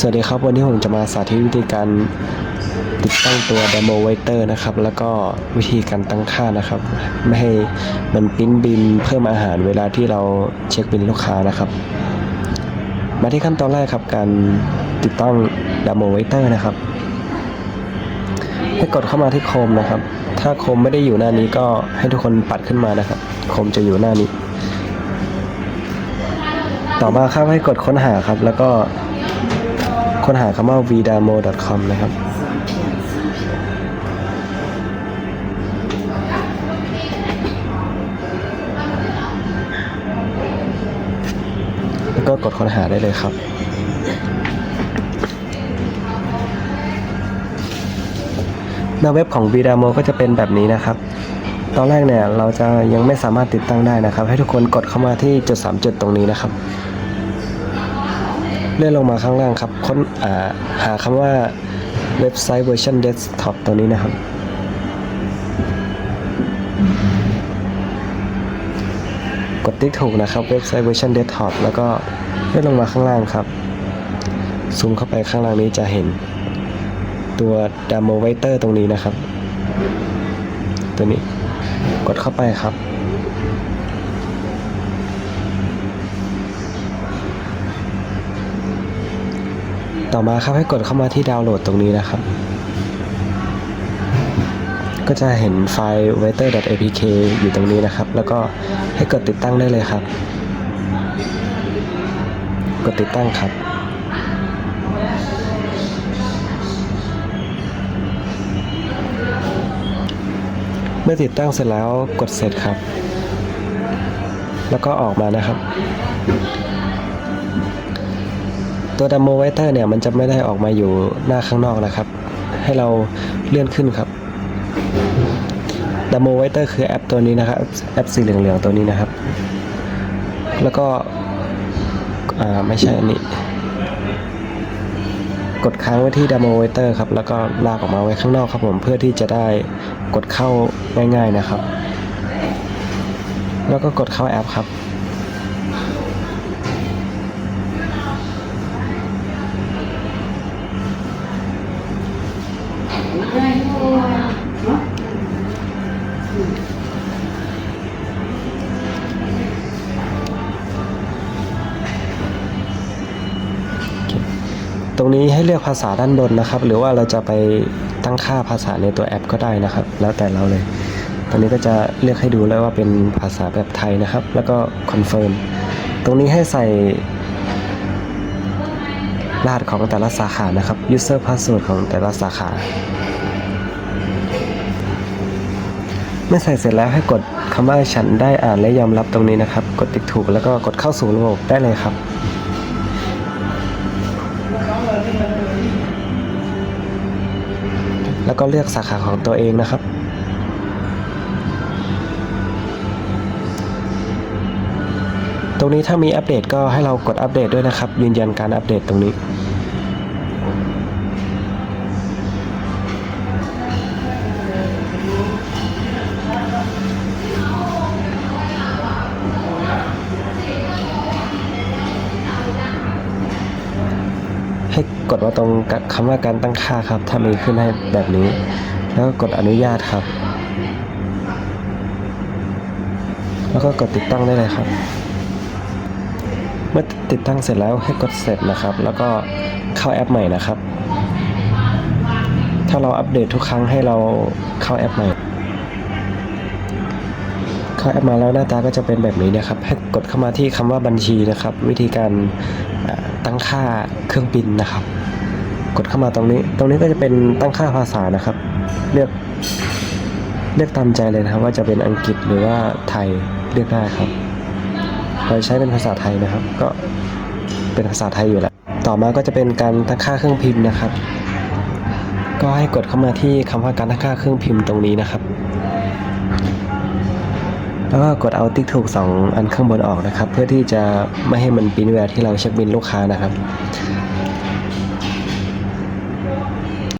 สวัสดีครับ วันนี้ผมจะมาสาธิตวิธีการติดตั้งตัว Demo Waiter นะครับ แล้วก็วิธีการตั้งค่านะครับ ไม่ให้มันปิ้นบินเพิ่มอาหารเวลาที่เราเช็คบินลูกค้านะครับ มาที่ขั้นตอนแรกครับ การติดตั้ง Demo Waiter นะครับ ให้กดเข้ามาที่โคมนะครับ ถ้าโคมไม่ได้อยู่หน้านี้ก็ให้ทุกคนปัดขึ้นมานะครับ โคมจะอยู่หน้านี้ ต่อมาครับให้กดค้นหาครับ แล้วก็ ค้นหาคำว่า vdamo.com นะครับแล้วก็กดค้นหาได้เลยครับหน้าเว็บของ vdamo ก็จะเป็นแบบนี้นะครับ ตอนแรกเนี่ยเราจะยังไม่สามารถติดตั้งได้นะครับ ให้ทุกคนกดเข้ามาที่จุด 3 จุดตรงนี้นะครับ เลื่อนลงมาข้างล่างครับ ค้นาหาคำว่าเว็บไซต์เวอร์ชันเดสก์ท็อปตัวนี้นะครับ กดติ๊กถูกนะครับ เว็บไซต์เวอร์ชันเดสก์ท็อปแล้วก็เลื่อนลงมาข้างล่างครับ ซูมเข้าไปข้างล่างนี้จะเห็น ตัว Demo Writer ตรงนี้นะครับ ตัวนี้กดเข้าไปครับ ต่อมาครับให้กดเข้ามาที่ดาวน์โหลดตรงนี้นะครับ ก็จะเห็นไฟล์ waiter.apk อยู่ตรงนี้นะครับ แล้วก็ให้กดติดตั้งได้เลยครับ กดติดตั้งครับเมื่อติดตั้งเสร็จแล้วกดเสร็จครับ แล้วก็ออกมานะครับ ตัว Demo Writer เนี่ยมันจะไม่ได้ออกมาอยู่หน้าข้างนอกนะครับ ให้เราเลื่อนขึ้นครับ Demo Writer คือแอปตัวนี้นะครับ แอปสีเหลืองๆตัวนี้นะครับ แล้วก็อ่าไม่ใช่อันนี้กดค้างไว้ที่ Demo Writer ครับแล้วก็ลากออกมาไว้ข้างนอกครับผมเพื่อที่จะได้กดเข้าง่ายๆนะครับ แล้วก็กดเข้าแอปครับ ตรงนี้ให้เลือกภาษาด้านบนนะครับ หรือว่าเราจะไปตั้งค่าภาษาในตัวแอปก็ได้นะครับ แล้วแต่เราเลยตรงนี้ก็จะเลือกให้ดูแล้วว่าเป็นภาษาแบบไทยนะครับ แล้วก็คอนเฟิร์ม ตรงนี้ให้ใส่ รหัสของแต่ละสาขานะครับ user password ของแต่ละสาขา เมื่อใส่เสร็จแล้วให้กดคำว่าฉันได้อ่านและยอมรับตรงนี้นะครับ กดติ๊กถูกแล้วก็กดเข้าสู่ระบบได้เลยครับแล้วก็เลือกสาขาของตัวเองนะครับ ตรงนี้ถ้ามีอัปเดตก็ให้เรากดอัปเดตด้วยนะครับ ยืนยันการอัปเดตตรงนี้ ให้กดว่าตรงคำว่าการตั้งค่าครับ ถ้ามีขึ้นให้แบบนี้ แล้วก็กดอนุญาตครับ แล้วก็กดติดตั้งได้เลยครับ มื่อติดตั้งเสร็จแล้วให้กดเสร็จนะครับ แล้วก็เข้าแอปใหม่นะครับ ถ้าเราอัปเดตทุกครั้งให้เราเข้าแอปใหม่ เข้าแอปมาแล้วหน้าตาก็จะเป็นแบบนี้นะครับ ให้กดเข้ามาที่คำว่าบัญชีนะครับ วิธีการตั้งค่าเครื่องบินนะครับ กดเข้ามาตรงนี้ ตรงนี้ก็จะเป็นตั้งค่าภาษานะครับ เลือกเลือกตามใจเลยนะครับว่าจะเป็นอังกฤษหรือว่าไทยเลือกได้ครับ เราใช้เป็นภาษาไทยนะครับ ก็เป็นภาษาไทยอยู่แล้ว ต่อมาก็จะเป็นการตั้งค่าเครื่องพิมพ์นะครับ ก็ให้กดเข้ามาที่คำว่าการตั้งค่าเครื่องพิมพ์ตรงนี้นะครับ แล้วก็กดเอาติ๊กถูก 2 อันข้างบนออกนะครับ เพื่อที่จะไม่ให้มันปิ้นแวร์ที่เราเช็คบินลูกค้านะครับ